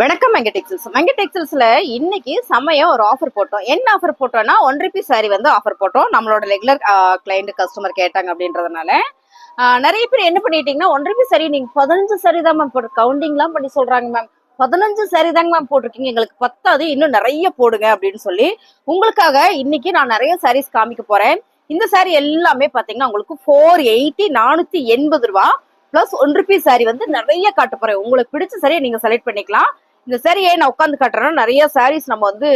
வணக்கம் மங்க டெக்ஸ்டைல்ஸ் மங்க டெக்ஸ்டைல்ஸ்ல இன்னைக்கு செம்மையா ஒரு ஆஃபர் போட்டோம். என்ன ஆஃபர் போட்டோம்னா ஒன் ருபி சாரி வந்து ஆஃபர் போட்டோம். நம்மளோட ரெகுலர் கிளைண்ட் கஸ்டமர் கேட்டாங்க அப்படின்றதுனால. நிறைய பேர் என்ன பண்ணிட்டீங்கன்னா ஒன் ருபி சாரி நீங்க பதினஞ்சு சாரி தான் மேம் போட்டு கவுண்டிங்லாம் பண்ணி சொல்றாங்க மேம் பதினஞ்சு சாரி தாங்க மேம் போட்டிருக்கீங்க. எங்களுக்கு பத்தாது இன்னும் நிறைய போடுங்க அப்படின்னு சொல்லி உங்களுக்காக இன்னைக்கு நான் நிறைய சாரீஸ் காமிக்க போறேன். இந்த சாரி எல்லாமே பாத்தீங்கன்னா உங்களுக்கு ஃபோர் எயிட்டி நானூத்தி எண்பது ரூபா பிளஸ் ஒன் ருபீஸ் சாரி வந்து நிறைய காட்ட போறேன். உங்களுக்கு பிடிச்ச சாரியை நீங்க செலக்ட் பண்ணிக்கலாம். இந்த சாரியை நான் உட்காந்து காட்டுறேன்னா நிறைய சாரீஸ் நம்ம வந்து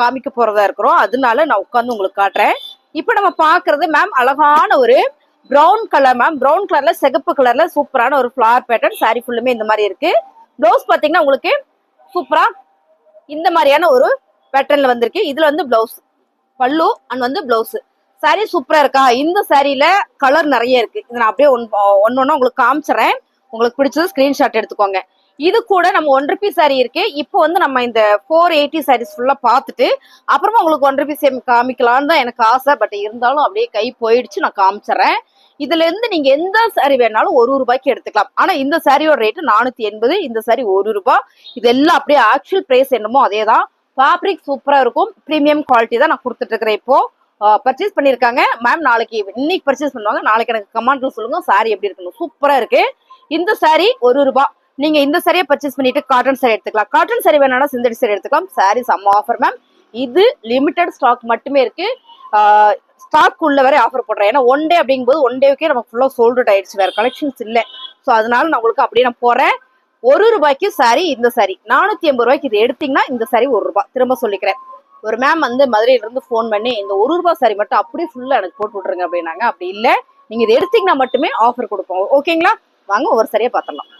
காமிக்க போறதா இருக்கிறோம். அதனால நான் உட்காந்து உங்களுக்கு காட்டுறேன். இப்போ நம்ம பாக்குறது மேம் அழகான ஒரு ப்ரௌன் கலர் மேம் ப்ரௌன் கலர்ல சிகப்பு கலர்ல சூப்பரான ஒரு ஃபிளவர் பேட்டர்ன் சாரி ஃபுல்லுமே இந்த மாதிரி இருக்கு. ப்ளவுஸ் பாத்தீங்கன்னா உங்களுக்கு சூப்பரா இந்த மாதிரியான ஒரு பேட்டர்ன்ல வந்திருக்கு. இதுல வந்து பிளவுஸ் பல்லு அண்ட் வந்து பிளவுஸ் சாரி சூப்பரா இருக்கா? இந்த சாரியில கலர் நிறைய இருக்கு. இதை நான் அப்படியே ஒன் ஒன்னு உங்களுக்கு காமிச்சிடுறேன். உங்களுக்கு பிடிச்சது ஸ்கிரீன்ஷாட் எடுத்துக்கோங்க. இது கூட நம்ம ஒன் ருபீஸ் சாரி இருக்கு. இப்போ வந்து நம்ம இந்த ஃபோர் எயிட்டி சாரீஸ் ஃபுல்லா பார்த்துட்டு அப்புறமா உங்களுக்கு ஒன் பீஸ் காமிக்கலான்னு தான் எனக்கு ஆசை. பட் இருந்தாலும் அப்படியே கை போயிடுச்சு நான் காமிச்சிடுறேன் இதுல இருந்து நீங்க எந்த சாரி வேணாலும் ஒரு ரூபாய்க்கு எடுத்துக்கலாம். ஆனா இந்த சாரியோட ரேட்டு நானூத்தி எண்பது இந்த சாரி ஒரு ரூபாய் இதெல்லாம் அப்படியே ஆக்சுவல் பிரைஸ் என்னமோ அதே தான் ஃபேப்ரிக் சூப்பரா இருக்கும். ப்ரீமியம் குவாலிட்டி தான் நான் கொடுத்துட்டு இருக்கிறேன் இப்போ பர்ச்சேஸ் பண்ணிருக்காங்க மேம் நாளைக்கு இன்னைக்கு பர்ச்சேஸ் பண்ணுவாங்க. நாளைக்கு எனக்கு கமெண்ட்ல சொல்லுங்க சாரி எப்படி இருக்குன்னு. சூப்பரா இருக்கு. இந்த சாரி ஒரு ரூபாய் நீங்க இந்த சாரியை பர்ச்சேஸ் பண்ணிட்டு காட்டன் சாரி எடுத்துக்கலாம். காட்டன் சாரி வேணாலும் சிந்தடி சாரி எடுத்துக்கலாம். சாரி செம்ம ஆஃபர் மேம் இது லிமிடெட் ஸ்டாக் மட்டுமே இருக்கு. ஸ்டாக் உள்ள வரை ஆஃபர் போடுறேன். ஏன்னா ஒன் டே அப்படிங்கும்போது ஒன் டேக்கே நமக்கு ஃபுல்லா சோல்ட் அவுட் ஆயிடுச்சு. வேற கலெக்ஷன்ஸ் இல்லை. ஸோ அதனால நான் உங்களுக்கு அப்படியே நான் போறேன். ஒரு ரூபாய்க்கு சாரி இந்த சாரி நானூத்தி எண்பது ரூபாய்க்கு இது எடுத்தீங்கன்னா இந்த சாரி ஒரு ரூபாய். திரும்ப சொல்லிக்கிறேன். ஒரு மேம் வந்து மதுரையில இருந்து ஃபோன் பண்ணி இந்த ஒரு ரூபாய் சாரி மட்டும் அப்படியே ஃபுல்லா எனக்கு போட்டு விட்ருங்க அப்படின்னாங்க. அப்படி இல்லை. நீங்க இதை எடுத்தீங்கன்னா மட்டுமே ஆஃபர் கொடுப்போம். ஓகேங்களா வாங்க ஒரு சரியா பார்த்துடலாம்.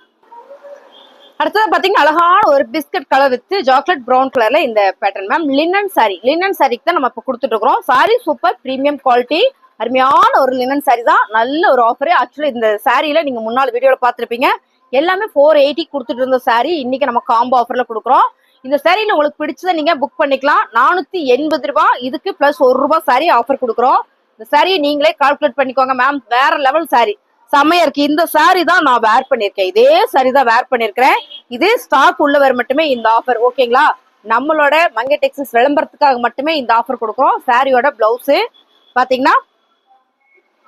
அடுத்தது பாத்தீங்கன்னா அழகான ஒரு biscuit colour with chocolate brown கலர்ல இந்த pattern ma'am linen sari linen சாரிக்கு தான் நம்ம இப்போ கொடுத்துட்டு இருக்கிறோம். சாரி சூப்பர் ப்ரீமியம் குவாலிட்டி அருமையான ஒரு லினன் சாரி தான். நல்ல ஒரு ஆஃபரே ஆக்சுவலி இந்த சாரியில நீங்க முன்னாள் வீடியோல பார்த்துருப்பீங்க. எல்லாமே ஃபோர் எயிட்டி கொடுத்துட்டு இருந்த சாரி இன்னைக்கு நம்ம காம்போ ஆஃபர்ல கொடுக்குறோம். இந்த சாரியில உங்களுக்கு பிடிச்சதை நீங்க புக் பண்ணிக்கலாம். நானூத்தி எண்பது ரூபாய். இதுக்கு பிளஸ் ஒரு ரூபாய் சாரி ஆஃபர் கொடுக்குறோம். இந்த சாரியை நீங்களே கால்குலேட் பண்ணிக்கோங்க மேம் வேற லெவல் சாரி செம்மையா இருக்கு இந்த சாரி தான் நான் வேர் பண்ணிருக்கேன் இதே சாரி தான் வேர் பண்ணிருக்கிறேன் இதே ஸ்டாக் உள்ளவர் மட்டுமே இந்த ஆஃபர் ஓகேங்களா நம்மளோட மங்கை டெக்ஸஸ் விளம்பரத்துக்காக மட்டுமே இந்த ஆஃபர் கொடுக்குறோம். சாரியோட பிளவுஸு பாத்தீங்கன்னா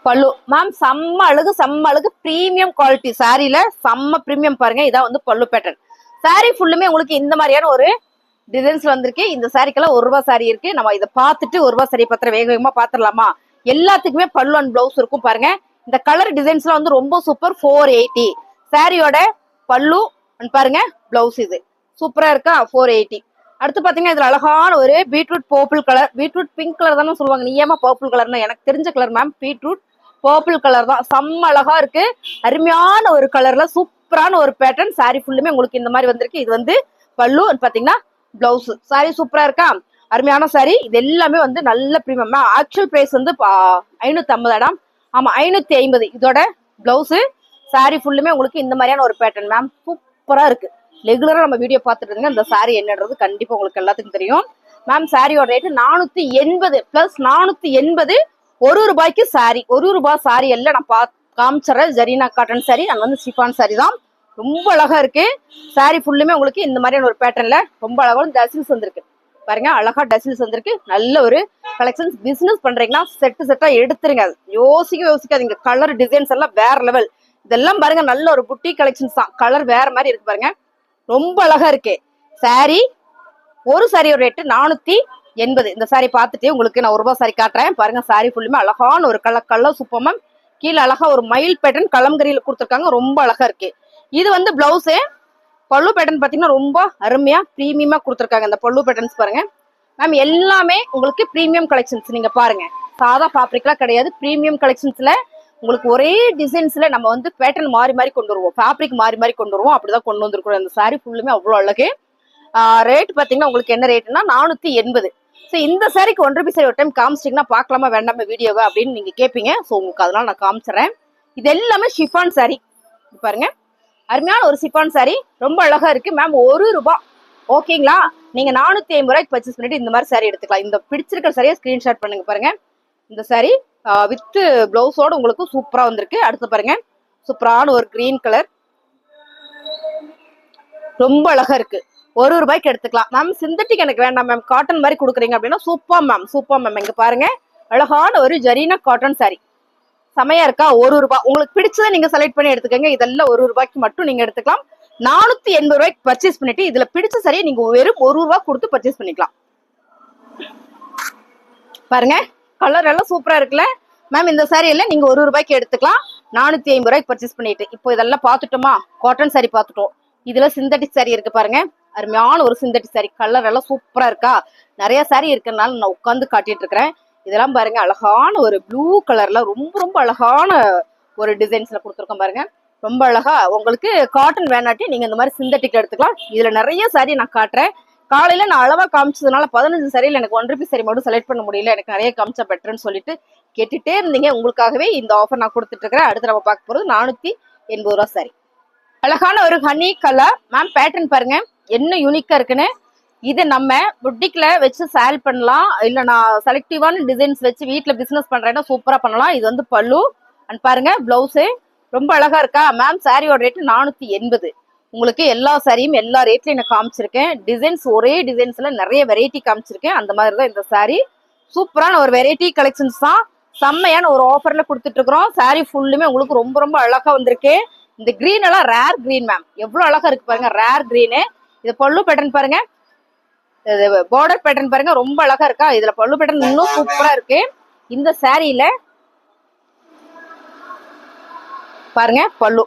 பல்லு. மேம் செம்ம அழகு செம்ம அழகு ப்ரீமியம் குவாலிட்டி சாரியில செம்ம ப்ரீமியம் பாருங்க. இதான் வந்து பல்லு பேட்டர்ன் சாரி ஃபுல்லுமே உங்களுக்கு இந்த மாதிரியான ஒரு டிசைன்ஸ் வந்திருக்கு. இந்த சாரிக்கெல்லாம் ஒரு ரூபா சாரி இருக்கு. நம்ம இதை பார்த்துட்டு ஒரு ரூபா சாரி பத்திரம் வேக வேகமா பாத்திரலாமா எல்லாத்துக்குமே பல்லு அண்ட் பிளவுஸ் இருக்கும் பாருங்க. இந்த கலர் டிசைன்ஸ்லாம் வந்து ரொம்ப சூப்பர் ஃபோர் எயிட்டி சாரியோட பல்லு பாருங்க பிளவுஸ் இது. சூப்பரா இருக்கா? ஃபோர் எயிட்டி அடுத்து பாத்தீங்கன்னா இதுல அழகான ஒரு beetroot purple colour beetroot pink colour தானே சொல்லுவாங்க. நீ ஏமா பர்பிள் கலர்னா எனக்கு தெரிஞ்ச colour ma'am beetroot purple colour தான். செம்ம அழகா இருக்கு. அருமையான ஒரு கலர்ல சூப்பரான ஒரு பேட்டர்ன் சாரி ஃபுல்லுமே உங்களுக்கு இந்த மாதிரி வந்திருக்கு. இது வந்து பல்லு பாத்தீங்கன்னா பிளவுஸ் சாரி சூப்பரா இருக்கா? அருமையான சாரி இது எல்லாமே வந்து நல்ல ப்ரீமியம் ஆக்சுவல் பிரைஸ் வந்து ஐநூத்தி ஐம்பது இடம் ஆமா ஐநூத்தி ஐம்பது. இதோட பிளவுஸு சாரி ஃபுல்லுமே உங்களுக்கு இந்த மாதிரியான ஒரு பேட்டர்ன் மேம் சூப்பரா இருக்கு. ரெகுலரா நம்ம வீடியோ பார்த்துட்டு இருந்தீங்க இந்த சாரி என்னன்றது கண்டிப்பா உங்களுக்கு எல்லாத்துக்கும் தெரியும். மேம் சாரியோட ரேட்டு நானூத்தி எண்பது பிளஸ் நானூத்தி எண்பது ஒரு ரூபாய்க்கு சாரி ஒரு ரூபாய் சாரி எல்லாம் நான் பா காமிச்சிடுறேன். ஜரீனா காட்டன் சாரி அங்க வந்து சிஃபான் சாரி தான். ரொம்ப அழகா இருக்கு. சாரி ஃபுல்லுமே உங்களுக்கு இந்த மாதிரியான ஒரு பேட்டர்ன்ல ரொம்ப அழகாக டசில்ஸ் வந்திருக்கு. பாருங்க அழகா டசில்ஸ் வந்திருக்கு நல்ல ஒரு கலெக்ஷன்ஸ் பிசினஸ் பண்றீங்கன்னா செட்டு செட்டா எடுத்துருங்க. யோசிக்க யோசிக்காதீங்க. கலர் டிசைன்ஸ் எல்லாம் வேற லெவல் இதெல்லாம் பாருங்க நல்ல ஒரு புட்டி கலெக்ஷன்ஸ் தான். கலர் வேற மாதிரி இருக்கு பாருங்க. ரொம்ப அழகா இருக்கு. சாரி ஒரு சாரியோட ரேட்டு நானூத்தி எண்பது. இந்த சாரி பார்த்துட்டு உங்களுக்கு நான் ஒரு ரூபாய் சாரி காட்டுறேன். பாருங்க சாரி ஃபுல்லுமே அழகான ஒரு கலர் கலர் சுப்பமா கீழே அழகா ஒரு மயில் பேட்டர்ன் கலம்கரியில கொடுத்துருக்காங்க. ரொம்ப அழகா இருக்கு. இது வந்து பிளவுஸு பல்லு பேட்டர்ன் பார்த்தீங்கன்னா ரொம்ப அருமையா ப்ரீமியமா கொடுத்துருக்காங்க இந்த பல்லு பேட்டர்ன்ஸ் பாருங்க. மேம் எல்லாமே உங்களுக்கு ப்ரீமியம் கலெக்ஷன்ஸ் நீங்க பாருங்க. சாதா ஃபேப்ரிக்லாம் கிடையாது. ப்ரீமியம் கலெக்ஷன்ஸ்ல உங்களுக்கு ஒரே டிசைன்ஸ்ல நம்ம வந்து பேட்டர்ன் மாறி மாறி கொண்டு வருவோம். ஃபேப்ரிக் மாறி மாறி கொண்டு வருவோம். அப்படிதான் கொண்டு வந்திருக்கிறோம். இந்த சாரி ஃபுல்லுமே அவ்வளோ அழகு. ரேட் பார்த்தீங்கன்னா உங்களுக்கு என்ன ரேட்னா நானூற்றி எண்பது. ஸோ இந்த சாரிக்கு ஒன்றரை ருபி ஒரு டைம் காமிச்சிட்டிங்கன்னா பார்க்கலாமா வேண்டாமா வீடியோவை அப்படின்னு நீங்கள் கேட்பீங்க ஸோ உங்களுக்கு அதனால நான் காமிச்சிடுறேன் இது எல்லாமே ஷிஃபான் சாரி பாருங்க. அருமையான ஒரு சிப்பான் சாரி ரொம்ப அழகா இருக்கு. மேம் ஒரு ரூபாய் ஓகேங்களா நீங்க நானூத்தி ஐம்பது ரூபாய்க்கு பர்ச்சேஸ் பண்ணிட்டு இந்த மாதிரி சாரி எடுத்துக்கலாம். இந்த பிடிச்சிருக்கிற சரியா ஸ்கிரீன்ஷாட் பண்ணுங்க பாருங்க. இந்த சாரி வித் பிளவுஸோட உங்களுக்கு சூப்பரா வந்திருக்கு. அடுத்து பாருங்க. சூப்பரான ஒரு கிரீன் கலர் ரொம்ப அழகா இருக்கு. ஒரு ரூபாய்க்கு எடுத்துக்கலாம். மேம் சிந்தட்டிக் எனக்கு வேண்டாம் மேம் காட்டன் மாதிரி கொடுக்குறீங்க அப்படின்னா சூப்பர் மேம் சூப்பர் மேம் இங்க பாருங்க. அழகான ஒரு ஜரீனா காட்டன் சாரி செமையா இருக்கா? ஒரு ரூபாய் உங்களுக்கு பிடிச்சதை நீங்க செலக்ட் பண்ணி எடுத்துக்கோங்க. இதெல்லாம் ஒரு ரூபாய்க்கு மட்டும் நீங்க எடுத்துக்கலாம். நானூத்தி எண்பது ரூபாய்க்கு பர்ச்சேஸ் பண்ணிட்டு இதுல பிடிச்ச சரியை நீங்க வெறும் ஒரு ரூபாய் கொடுத்து பர்ச்சேஸ் பண்ணிக்கலாம். பாருங்க கலர் எல்லாம் சூப்பரா இருக்குல்ல? மேம் இந்த சாரி எல்லாம் நீங்க ஒரு ரூபாய்க்கு எடுத்துக்கலாம். நானூத்தி ஐம்பது ரூபாய்க்கு பர்ச்சேஸ் பண்ணிட்டு. இப்போ இதெல்லாம் பார்த்துட்டோமா? காட்டன் சாரி பார்த்துட்டோம். இதுல சிந்தட்டிக் சாரி இருக்கு பாருங்க. அருமையான ஒரு சிந்தட்டிக் சாரி கலர் எல்லாம் சூப்பரா இருக்கா? நிறைய சாரி இருக்கிறதுனால நான் உட்காந்து காட்டிட்டு இருக்கிறேன். இதெல்லாம் பாருங்க அழகான ஒரு ப்ளூ கலர்ல ரொம்ப ரொம்ப அழகான ஒரு டிசைன்ஸ்ல கொடுத்துருக்கோம் பாருங்க. ரொம்ப அழகா உங்களுக்கு காட்டன் வேணாட்டி நீங்க இந்த மாதிரி சிந்தட்டிக் எடுத்துக்கலாம். இதுல நிறைய சாரி நான் காட்டுறேன். காலையில நான் அளவா காமிச்சதுனால பதினஞ்சு சரியில் எனக்கு ஒன் ருபி சரி மட்டும் செலக்ட் பண்ண முடியல. எனக்கு நிறைய காமிச்சா பெட்டர்னு சொல்லிட்டு கேட்டுட்டே இருந்தீங்க. உங்களுக்காகவே இந்த ஆஃபர் நான் கொடுத்துட்டு இருக்கிறேன். அடுத்து நம்ம பார்க்க போறது நானூத்தி எண்பது ரூபா சாரி அழகான ஒரு ஹனி கலர் மேம் பேட்டர்ன் பாருங்க. என்ன யூனிக்கா இருக்குன்னு? இது நம்ம புட்டிக்ல வச்சு சேல் பண்ணலாம். இல்ல நான் செலக்டிவான டிசைன்ஸ் வச்சு வீட்டில் பிசினஸ் பண்றேன்னா சூப்பரா பண்ணலாம். இது வந்து பல்லு. அண்ட் பாருங்க பிளவுஸு ரொம்ப அழகா இருக்கா? மேம் சாரியோட ரேட்டு நானூத்தி எண்பது. உங்களுக்கு எல்லா சாரியும் எல்லா ரேட்லையும் நான் காமிச்சிருக்கேன். டிசைன்ஸ் ஒரே டிசைன்ஸ்ல நிறைய வெரைட்டி காமிச்சிருக்கேன். அந்த மாதிரி தான் இந்த சாரி சூப்பரான ஒரு வெரைட்டி கலெக்ஷன்ஸ் தான். செம்மையான ஒரு ஆஃபர்ல கொடுத்துட்டு இருக்கிறோம் சாரி ஃபுல்லுமே உங்களுக்கு ரொம்ப ரொம்ப அழகா வந்திருக்கு. இந்த கிரீன் எல்லாம் ரேர் கிரீன் மேம் எவ்வளவு அழகா இருக்கு பாருங்க. ரேர் கிரீனு இது பல்லு பேட்டர்ன் பாருங்க. பார்டர் பேட்டர்ன் பாருங்க ரொம்ப அழகா இருக்கா? இதுல பல்லு பேட்டர்ன் இன்னும் சூப்பரா இருக்கு. இந்த சாரியில பாருங்க பல்லு.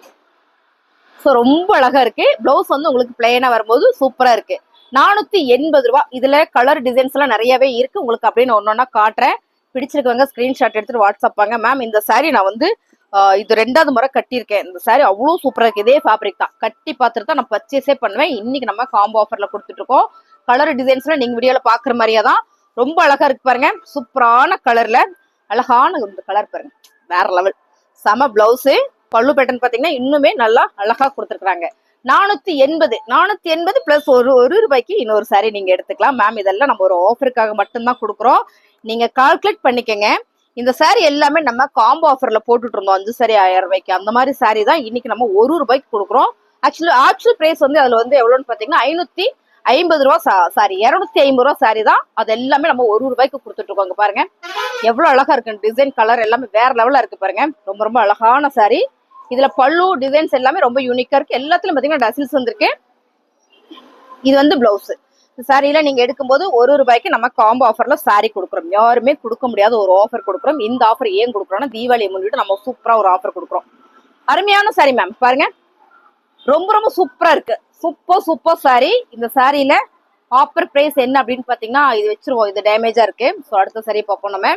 ஸோ ரொம்ப அழகா இருக்கு. பிளவுஸ் வந்து உங்களுக்கு பிளெயினா வரும்போது சூப்பரா இருக்கு. நானூத்தி எண்பது ரூபா. இதுல கலர் டிசைன்ஸ் எல்லாம் நிறையவே இருக்கு. உங்களுக்கு அப்படின்னு ஒன்னொன்னா காட்டுறேன். பிடிச்சிருக்கவங்க ஸ்கிரீன்ஷாட் எடுத்துட்டு வாட்ஸ்அப் பாங்க மேம் இந்த சாரி நான் வந்து இது ரெண்டாவது முறை கட்டியிருக்கேன். இந்த சாரி அவ்வளோ சூப்பரா இருக்கு. இதே ஃபேப்ரிக் தான். கட்டி பார்த்துட்டு தான் நான் பர்ச்சேஸே பண்ணுவேன். இன்னைக்கு நம்ம காம்போ ஆஃபர்ல கொடுத்துட்ருக்கோம் கலர் டிசைன்ஸ்ல நீங்க வீடியோல பாக்குற மாதிரியே தான். ரொம்ப அழகா இருக்கு பாருங்க. சூப்பரான கலர்ல அழகான இந்த கலர் பாருங்க. வேற லெவல் செம பிளவுஸ் பல்லு பேட்டர்ன் பாத்தீங்கன்னா இன்னுமே நல்லா அழகா கொடுத்துருக்காங்க நானூத்தி எண்பது நானூத்தி எண்பது பிளஸ் ஒரு ஒரு ரூபாய்க்கு இன்னொரு சாரி நீங்க எடுத்துக்கலாம். மேம் இதெல்லாம் நம்ம ஒரு ஆஃபருக்காக மட்டும்தான் கொடுக்குறோம். நீங்க கால்குலேட் பண்ணிக்கங்க. இந்த சாரி எல்லாமே நம்ம காம்போ ஆஃபர்ல போட்டுட்டு இருந்தோம். அஞ்சு சாரி ஆயிரம் ரூபாய்க்கு. அந்த மாதிரி சாரி தான் இன்னைக்கு நம்ம ஒரு ரூபாய்க்கு கொடுக்குறோம். ஆக்சுவலி ஆக்சுவல் பிரைஸ் வந்து அதுல வந்து எவ்வளவுன்னு பாத்தீங்கன்னா ஐநூத்தி ஐம்பது ரூபா சாரி இரநூத்தி ஐம்பது ரூபா சாரி தான் அது எல்லாமே நம்ம ஒரு ரூபாய்க்கு கொடுத்துட்டு இருக்கோம் பாருங்க. எவ்வளோ அழகா இருக்கு டிசைன் கலர் எல்லாமே வேற லெவல்ல இருக்கு பாருங்க. ரொம்ப ரொம்ப அழகான சாரி இதுல பல்லு டிசைன்ஸ் எல்லாமே ரொம்ப யூனிக்கா இருக்கு. எல்லாத்துலயும் பாத்தீங்கன்னா டசில்ஸ் வந்திருக்கு. இது வந்து பிளவுஸ் சாரியில நீங்க எடுக்கும்போது ஒரு ரூபாய்க்கு நம்ம காம்போ ஆஃபர்ல சாரி கொடுக்குறோம். யாருமே கொடுக்க முடியாத ஒரு ஆஃபர் கொடுக்குறோம். இந்த ஆஃபர் ஏன் கொடுக்குறோம்னா தீபாவளியை முன்னிட்டு நம்ம சூப்பரா ஒரு ஆஃபர் கொடுக்குறோம். அருமையான சாரி மேம் பாருங்க. ரொம்ப ரொம்ப சூப்பரா இருக்கு. சூப்பர் சூப்பர் சாரீ இந்த சாரியில ஆஃபர் பிரைஸ் என்ன அப்படின்னு பாத்தீங்கன்னா இது வச்சிருவோம். இது டேமேஜா இருக்கு. ஸோ அடுத்த saree பார்ப்போம் நம்ம.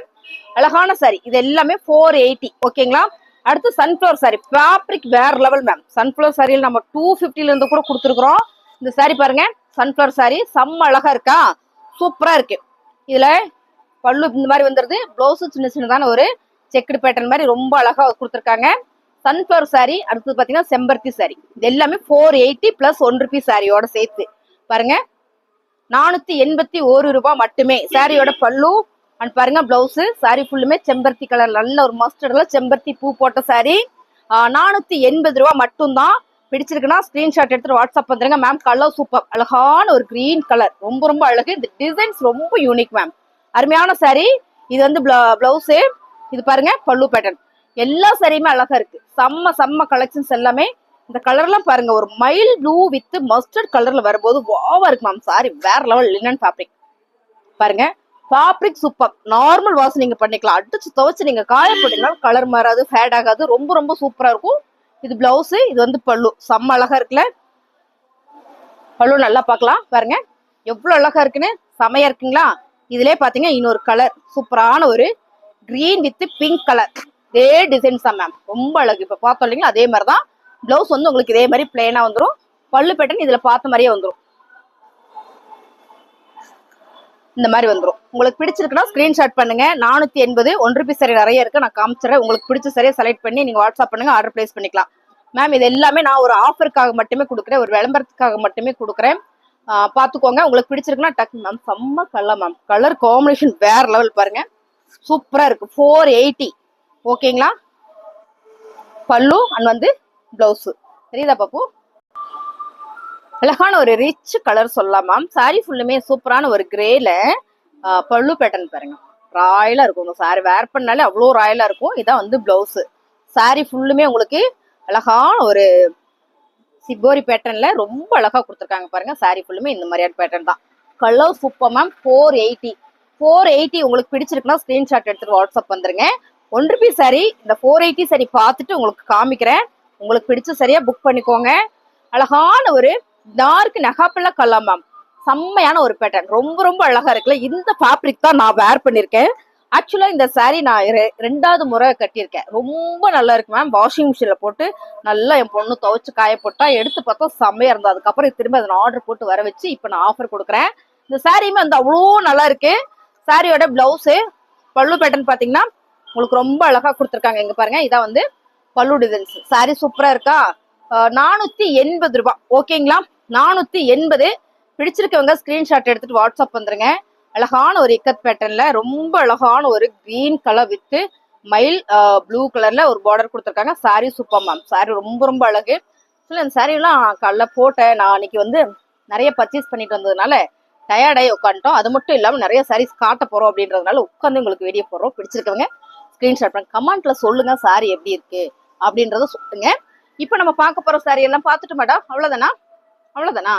அழகான சாரி இது எல்லாமே ஃபோர் எயிட்டி ஓகேங்களா அடுத்து சன்ஃபிளவர் சாரி ஃபேப்ரிக் வேற லெவல் மேம் சன்ஃபிளவர் சாரியில் நம்ம டூ ஃபிஃப்டில இருந்து கூட கொடுத்துருக்குறோம். இந்த சாரி பாருங்க. சன்ஃபிளவர் சாரி செம்ம அழகா இருக்கா? சூப்பரா இருக்கு. இதுல பல்லு இந்த மாதிரி வந்துருது. பிளவுஸ் சின்ன சின்னதான ஒரு செக்குடு பேட்டர்ன் மாதிரி ரொம்ப அழகா கொடுத்துருக்காங்க. சன்ஃபிளவர் சாரி அடுத்தது பார்த்தீங்கன்னா செம்பருத்தி சாரி இது எல்லாமே four eighty plus one rupee சாரியோட சேர்த்து. பாருங்க. நானூத்தி எண்பத்தி ஒரு ரூபாய் மட்டுமே. சாரியோட பல்லு அண்ட் பாருங்க பிளவுஸு சாரி ஃபுல்லுமே செம்பருத்தி கலர் நல்ல ஒரு மஸ்டர்ட்ல செம்பருத்தி பூ போட்ட சாரி நானூத்தி எண்பது ரூபா மட்டும்தான் பிடிச்சிருக்குன்னா ஸ்கிரீன்ஷாட் எடுத்துட்டு வாட்ஸ்அப் வந்துருங்க. மேம் கலர் சூப்பர் அழகான ஒரு கிரீன் கலர் ரொம்ப ரொம்ப அழகு. இந்த டிசைன்ஸ் ரொம்ப யூனிக் மேம் அருமையான சாரி இது வந்து பிளவுஸு இது பாருங்க பல்லு பேட்டர்ன் எல்லா சாரியுமே அழகா இருக்கு. செம்ம செம்ம கலெக்ஷன்ஸ் எல்லாமே இந்த கலர்லாம் பாருங்க. ஒரு மைல் ப்ளூ வித் மஸ்டர்ட் கலர்ல வரும்போது வாவா இருக்கு மேம் சாரி வேற லெவல் லினன் ஃபேப்ரிக் பாருங்க. ஃபேப்ரிக் சூப்பர் நார்மல் வாஷ் நீங்க பண்ணிக்கலாம். அடிச்சு துவைச்சு நீங்க காய போட்டீங்கன்னா கலர் மாறாது ஃபேட் ஆகாது. ரொம்ப ரொம்ப சூப்பரா இருக்கும். இது பிளவுஸ் இது வந்து பல்லு. செம்ம அழகா இருக்குல்ல? பல்லு நல்லா பார்க்கலாம். பாருங்க. எவ்வளவு அழகா இருக்குன்னு. செமையா இருக்குங்களா? இதுலயே பாத்தீங்கன்னா இன்னொரு கலர் சூப்பரான ஒரு கிரீன் வித் பிங்க் கலர் இதே டிசைன்ஸ் தான் மேம் ரொம்ப அழகு. இப்போ பார்த்தோம் இல்லைங்களா? அதே மாதிரி தான் ப்ளவுஸ் வந்து உங்களுக்கு இதே மாதிரி பிளெயினா வந்துடும் பல்லு பேட்டர்ன் இதில் பார்த்த மாதிரியே வந்துடும் இந்த மாதிரி வந்துடும் உங்களுக்கு பிடிச்சிருக்குன்னா ஸ்க்ரீன்ஷாட் பண்ணுங்க. நானூற்றி எண்பது ஒன்று ருபி சரி நிறைய இருக்கு. நான் காமிச்சிடுறேன். உங்களுக்கு பிடிச்ச சரியாக செலக்ட் பண்ணி நீங்கள் வாட்ஸ்அப் பண்ணுங்க. ஆர்டர் பிளேஸ் பண்ணிக்கலாம். மேம் இது எல்லாமே நான் ஒரு ஆஃபருக்காக மட்டுமே கொடுக்குறேன். ஒரு விளம்பரத்துக்காக மட்டுமே கொடுக்குறேன். பார்த்துக்கோங்க. உங்களுக்கு பிடிச்சிருக்குன்னா டக் மேம் செம்ம கலர் மேம் கலர் காம்பினேஷன் வேற லெவல் பாருங்க. சூப்பராக இருக்கு. ஃபோர் எயிட்டி ஓகேங்களா? பல்லு அண்ட் வந்து பிளவுஸ் தெரியுதா பாப்பு? அழகான ஒரு ரிச் கலர் சொல்லலாம் மேம் சாரி ஃபுல்லுமே சூப்பரான ஒரு கிரேல பல்லு பேட்டர்ன் பாருங்க. ராயலா இருக்கும் உங்க சாரி வேர் பண்ணாலே அவ்வளோ ராயலா இருக்கும். இதான் வந்து பிளவுஸ் சாரி ஃபுல்லுமே உங்களுக்கு அழகான ஒரு சிப்போரி பேட்டர்ன்ல ரொம்ப அழகா கொடுத்துருக்காங்க பாருங்க. சாரி ஃபுல்லுமே இந்த மாதிரியான பேட்டர்ன் தான். Colour super ma'am four eighty four eighty உங்களுக்கு பிடிச்சிருக்குன்னா ஸ்கிரீன்ஷாட் எடுத்துட்டு வாட்ஸ்அப் வந்துருங்க. ஒன் ருபி சாரி இந்த ஃபோர் எயிட்டி சாரி பார்த்துட்டு உங்களுக்கு காமிக்கிறேன். உங்களுக்கு பிடிச்ச சரியா புக் பண்ணிக்கோங்க. அழகான ஒரு டார்க் நகாப்பல்ல கல்லாம் மேம் செம்மையான ஒரு பேட்டர்ன் ரொம்ப ரொம்ப அழகா இருக்குல்ல. இந்த ஃபேப்ரிக் தான் நான் வேர் பண்ணியிருக்கேன். ஆக்சுவலா இந்த சாரீ நான் ரெ- ரெண்டாவது முறை கட்டியிருக்கேன். ரொம்ப நல்லா இருக்கு மேம் வாஷிங் மிஷின்ல போட்டு நல்லா என் பொண்ணு துவைச்சு காய போட்டா எடுத்து பார்த்தா செம்மையா இருந்தது. அதுக்கப்புறம் திரும்ப அதை நான் ஆர்டர் போட்டு வர வச்சு இப்போ நான் ஆஃபர் கொடுக்குறேன். இந்த சாரியுமே வந்து அவ்வளோ நல்லா இருக்கு. சாரியோட பிளவுஸு பல்லு பேட்டர்ன் பார்த்தீங்கன்னா உங்களுக்கு ரொம்ப அழகா கொடுத்துருக்காங்க. இங்க பாருங்க இதான் வந்து பல்லு டிசைன்ஸ் சாரி சூப்பரா இருக்கா? நானூத்தி எண்பது ரூபாய் ஓகேங்களா நானூத்தி எண்பது. பிடிச்சிருக்கவங்க ஸ்கிரீன்ஷாட் எடுத்துட்டு வாட்ஸ்அப் வந்துருங்க. அழகான ஒரு இக்கத் பேட்டர்ன்ல ரொம்ப அழகான ஒரு கிரீன் கலர் வித்து மயில் ப்ளூ கலர்ல ஒரு பார்டர் கொடுத்துருக்காங்க. சாரி சூப்பர் மேம் சாரி ரொம்ப ரொம்ப அழகு. ஆக்சுவலி அந்த saree எல்லாம் காலைல போட்டேன். நான் அன்னைக்கு வந்து நிறைய பர்ச்சேஸ் பண்ணிட்டு வந்ததுனால டயர்டாகி உட்காந்துட்டோம். அது மட்டும் இல்லாமல் நிறைய சாரீஸ் காட்ட போறோம் அப்படின்றதுனால உட்காந்து உங்களுக்கு வீடியோ போடுறோம். பிடிச்சிருக்கவங்க ஸ்க்ரீன்ஷாட் பண்ணி கமெண்ட்ல சொல்லுங்க சாரி எப்படி இருக்கு? அப்படின்றத சொல்லுங்க. இப்போ நம்ம பார்க்க போற சாரி எல்லாம் பார்த்துட்டு மேடம் அவ்வளோதானா அவ்வளோதானா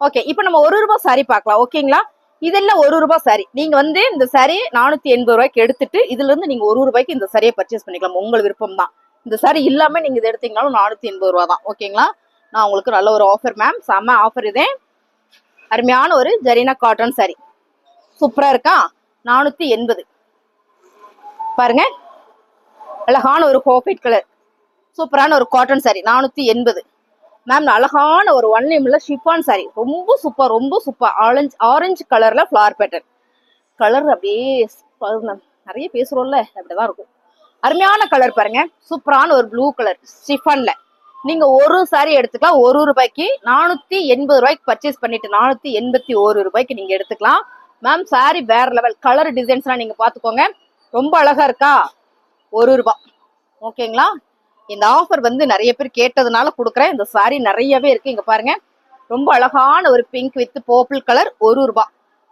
ஓகே இப்போ நம்ம ஒரு ரூபாய் சாரி பார்க்கலாம் ஓகேங்களா இதெல்லாம் ஒரு ரூபாய் சாரி நீங்க வந்து இந்த சாரி நானூத்தி எண்பது ரூபாய்க்கு எடுத்துட்டு இதுல இருந்து நீங்க ஒரு ரூபாய்க்கு இந்த சாரியை பர்ச்சேஸ் பண்ணிக்கலாம். உங்கள் விருப்பம் தான். இந்த சாரி இல்லாம நீங்க இதை எடுத்தீங்கனாலும் நானூத்தி எண்பது ரூபா தான் ஓகேங்களா நான் உங்களுக்கு நல்ல ஒரு ஆஃபர் மேம் செம்ம ஆஃபர் இதே. அருமையான ஒரு ஜரீனா காட்டன் சாரி சூப்பரா இருக்கா? நானூத்தி எண்பது. பாருங்க. அழகான ஒரு ஹோஃபைட் கலர் சூப்பரான ஒரு காட்டன் சாரி நானூத்தி எண்பது. மேம் அழகான ஒரு ஒன் நேம்ல ஷிஃபான் சாரி ரொம்ப சூப்பர் ரொம்ப சூப்பர் ஆரஞ்சு ஆரஞ்சு கலர்ல ஃப்ளவர் பேட்டர்ன் கலர் அப்படியே நிறைய பேசுறோம்ல அப்படிதான் இருக்கும். அருமையான கலர் பாருங்க. சூப்பரான ஒரு ப்ளூ கலர் ஷிஃபான்ல நீங்க ஒரு சாரி எடுத்துக்கலாம் ஒரு ரூபாய்க்கு நானூத்தி எண்பது ரூபாய்க்கு பர்ச்சேஸ் பண்ணிட்டு நானூத்தி எண்பத்தி ஒரு ரூபாய்க்கு நீங்க எடுத்துக்கலாம். மேம் சாரி வேற லெவல் கலர் டிசைன்ஸ்லாம் நீங்க பாத்துக்கோங்க ரொம்ப அழகா இருக்கா? ஒரு ரூபா. ஓகேங்களா? இந்த ஆஃபர் வந்து நிறைய பேர் கேட்டதுனால கொடுக்குறேன். இந்த சாரி நிறையவே இருக்கு. இங்க பாருங்க. ரொம்ப அழகான ஒரு பிங்க் வித் பர்பிள் கலர் ஒரு ரூபா.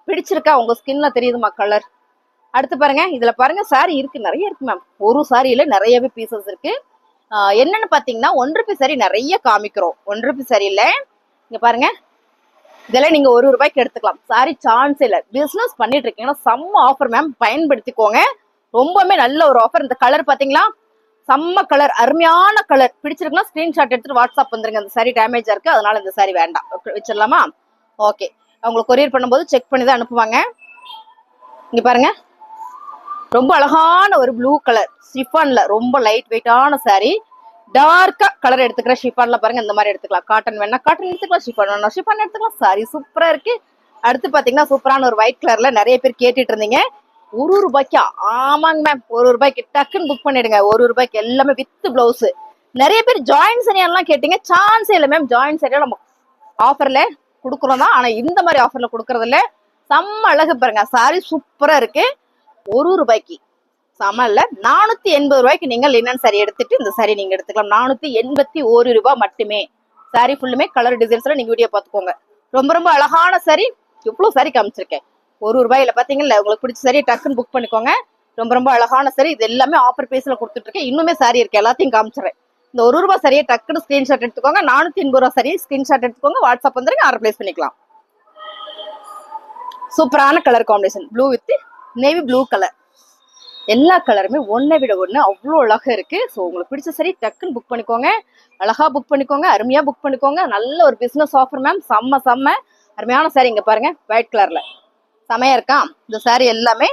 பிடிச்சிருக்கா? உங்க ஸ்கின்ல தெரியுதுமா கலர் அடுத்து பாருங்க. இதுல பாருங்க சாரி இருக்கு. நிறைய இருக்கு மேம் ஒரு சாரியில நிறையவே பீசஸ் இருக்கு. என்னன்னு பாத்தீங்கன்னா ஒன் ருபி சாரி நிறைய காமிக்கிறோம். ஒன் ருபி சாரியில இங்க பாருங்க. இதெல்லாம் நீங்க ஒரு ரூபாய்க்கு எடுத்துக்கலாம். சாரி சான்ஸ் இல்லை. பிசினஸ் பண்ணிட்டு இருக்கீங்கன்னா செம்ம ஆஃபர் மேம் பயன்படுத்திக்கோங்க. ரொம்பவுமே நல்ல ஒரு ஆஃபர் இந்த கலர் பாத்தீங்களா? செம்ம கலர் அருமையான கலர் பிடிச்சிருக்குன்னா ஸ்கிரீன்ஷாட் எடுத்துட்டு வாட்ஸ்அப் வந்துருங்க. அந்த சாரி டேமேஜா இருக்கு. அதனால இந்த சாரி வேண்டாம். வச்சிடலாமா? ஓகே அவங்களுக்கு கொரியர் பண்ணும்போது செக் பண்ணி தான் அனுப்புவாங்க. இங்க பாருங்க. ரொம்ப அழகான ஒரு ப்ளூ கலர் ஷிஃபான்ல ரொம்ப லைட் வெயிட்டான சாரி டார்க்கா கலர் எடுத்துக்கிற ஷிஃபான்ல பாருங்க. இந்த மாதிரி எடுத்துக்கலாம். காட்டன் வேணா காட்டன் எடுத்துக்கலாம் ஷிஃபான் வேணா ஷிஃபான் எடுத்துக்கலாம். சாரி சூப்பரா இருக்கு. அடுத்து பாத்தீங்கன்னா சூப்பரான ஒரு ஒயிட் கலர்ல நிறைய பேர் கேட்டுட்டு இருந்தீங்க. ஒரு ரூபாய்க்கு ஆமாங்க மேம் ஒரு ரூபாய்க்கு டக்குன்னு புக் பண்ணிடுங்க. ஒரு ரூபாய்க்கு எல்லாமே வித் பிளவுஸ் நிறைய பேர் ஜாயின் சரியானலாம் கேட்டீங்க. சான்ஸே இல்லை மேம் ஜாயின் சரியா நம்ம ஆஃபர்ல கொடுக்குறோம் தான். ஆனா இந்த மாதிரி ஆஃபர்ல கொடுக்கறது இல்ல. செம்ம அழகு பாருங்க. சாரி சூப்பரா இருக்கு. ஒரு ரூபாய்க்கு. செம இல்ல. நானூத்தி எண்பது ரூபாய்க்கு நீங்க லினன் சாரி எடுத்துட்டு இந்த சாரி நீங்க எடுத்துக்கலாம். நானூத்தி எண்பத்தி ஒரு ரூபாய் மட்டுமே. சாரி ஃபுல்லுமே கலர் டிசைன்ஸ்ல நீங்க வீடியோ பார்த்துக்கோங்க. ரொம்ப ரொம்ப அழகான சாரி இவ்வளவு சாரி காமிச்சிருக்கேன். ஒரு ரூபாயில பாத்தீங்கல்ல உங்களுக்கு பிடிச்ச சாரி டக்குன்னு புக் பண்ணிக்கோங்க. ரொம்ப ரொம்ப அழகான சாரி இது எல்லாமே ஆஃபர் பேஸ்ல கொடுத்துட்டு இருக்கேன் இன்னுமே சாரி இருக்கு. எல்லாத்தையும் காமிச்சிடுறேன். இந்த ஒரு ரூபாய் சரியை டக்குன்னு ஸ்கிரீன்ஷாட் எடுத்துக்கோங்க. நானூத்தி எண்பது ரூபா சரி ஸ்கிரீன்ஷாட் எடுத்துக்கோங்க. வாட்ஸ்அப் வந்துருங்க. ஆர்டர் பிளேஸ் பண்ணிக்கலாம். சூப்பரான colour combination blue with navy blue colour எல்லா கலருமே ஒன்றை விட ஒன்று அவ்வளோ அழகாக இருக்கு. ஸோ உங்களுக்கு பிடிச்ச சரி டக்குன்னு புக் பண்ணிக்கோங்க. அழகா புக் பண்ணிக்கோங்க. அருமையா புக் பண்ணிக்கோங்க. நல்ல ஒரு பிஸ்னஸ் ஆஃபர் மேம் செம்ம செம்ம. அருமையான சாரி இங்கே பாருங்க. ஒயிட் கலர்ல செமையா இருக்கா? இந்த சாரி எல்லாமே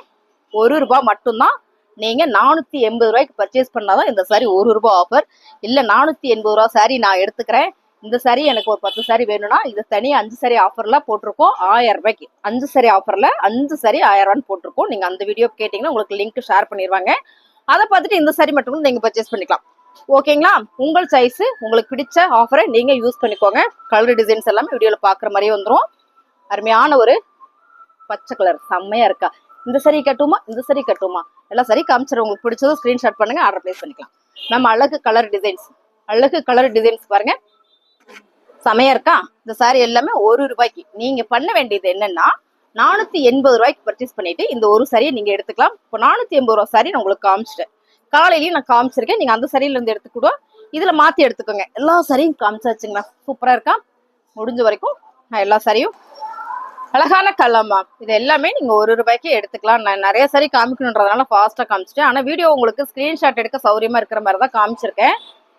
ஒரு ரூபாய் மட்டும்தான். நீங்க நானூத்தி எண்பது ரூபாய்க்கு பர்ச்சேஸ் பண்ணாதான் இந்த சாரி ஒரு ரூபாய் ஆஃபர் இல்ல நானூத்தி எண்பது ரூபா சாரி நான் எடுத்துக்கிறேன். இந்த சாரி எனக்கு ஒரு பத்து சாரி வேணும்னா இது தனியாக அஞ்சு சாரி ஆஃபர்ல போட்டிருக்கோம். ஆயிரம் ரூபாய்க்கு. அஞ்சு சாரி ஆஃபர்ல அஞ்சு சாரி ஆயிரம் ரூபான்னு போட்டிருக்கோம். நீங்க அந்த வீடியோ கேட்டீங்கன்னா உங்களுக்கு லிங்க் ஷேர் பண்ணிடுவாங்க அதை பார்த்துட்டு இந்த சாரி மட்டும் நீங்க பர்ச்சேஸ் பண்ணிக்கலாம். ஓகேங்களா உங்கள் சைஸ் உங்களுக்கு பிடிச்ச ஆஃபரை நீங்க யூஸ் பண்ணிக்கோங்க. கலர் டிசைன்ஸ் எல்லாமே வீடியோல பாக்குற மாதிரியே வந்துடும் அருமையான ஒரு பச்சை கலர் செம்மையா இருக்கா? இந்த சரி கட்டுமா? இந்த சரி கட்டுமா? எல்லா சரி காமிச்சிடும் உங்களுக்கு பிடிச்சதும் ஸ்கிரீன்ஷாட் பண்ணுங்க ஆர்டர் பிளேஸ் பண்ணிக்கலாம். மேம் அழகு கலர் டிசைன்ஸ் அழகு கலர் டிசைன்ஸ் பாருங்க. செமையா இருக்கா? இந்த சாரி எல்லாமே ஒரு ரூபாய்க்கு. நீங்க பண்ண வேண்டியது என்னன்னா நானூத்தி எண்பது ரூபாய்க்கு பர்ச்சேஸ் பண்ணிட்டு இந்த ஒரு சாரியை நீங்க எடுத்துக்கலாம். இப்போ நானூத்தி எண்பது ரூபா சாரி நான் உங்களுக்கு காமிச்சிட்டேன். காலையிலயும் நான் காமிச்சிருக்கேன். நீங்க அந்த சரியில இருந்து எடுத்துக்கூட இதுல மாத்தி எடுத்துக்கோங்க. எல்லா சரியும் காமிச்சாச்சுங்களா? சூப்பரா இருக்கா? முடிஞ்ச வரைக்கும் நான் எல்லா சாரியும் அழகான கல்லம்மா இது எல்லாமே நீங்க ஒரு ரூபாய்க்கு எடுத்துக்கலாம். நான் நிறைய சரி காமிக்கணுன்றதுனால ஃபாஸ்டா காமிச்சிட்டேன். ஆனா வீடியோ உங்களுக்கு ஸ்கிரீன்ஷாட் எடுக்க சௌரியமா இருக்கிற மாதிரி தான் காமிச்சிருக்கேன்.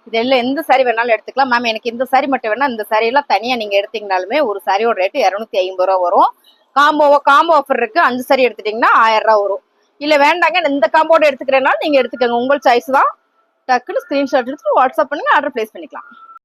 இது எல்லாம் எந்த சாரி வேணாலும் எடுத்துக்கலாம். மேம் எனக்கு இந்த சாரி மட்டும் வேணா இந்த சாரி எல்லாம் தனியா நீங்க எடுத்தீங்கனாலுமே ஒரு சாரியோட ரேட்டு இரநூத்தி ஐம்பது ரூபா வரும். காம்போ காம்போ ஆஃபர் இருக்கு. அஞ்சு சாரி எடுத்துட்டீங்கன்னா ஆயிரம் ரூபா வரும். இல்ல வேண்டாங்க இந்த காம்போட எடுத்துக்கிறேனாலும் நீங்க எடுத்துக்கோங்க. உங்கள் சாய்ஸ் தான். டக்குன்னு ஸ்கிரீன்ஷாட் எடுத்து வாட்ஸ்அப் பண்ணுங்க ஆர்டர் பிளேஸ் பண்ணிக்கலாம்.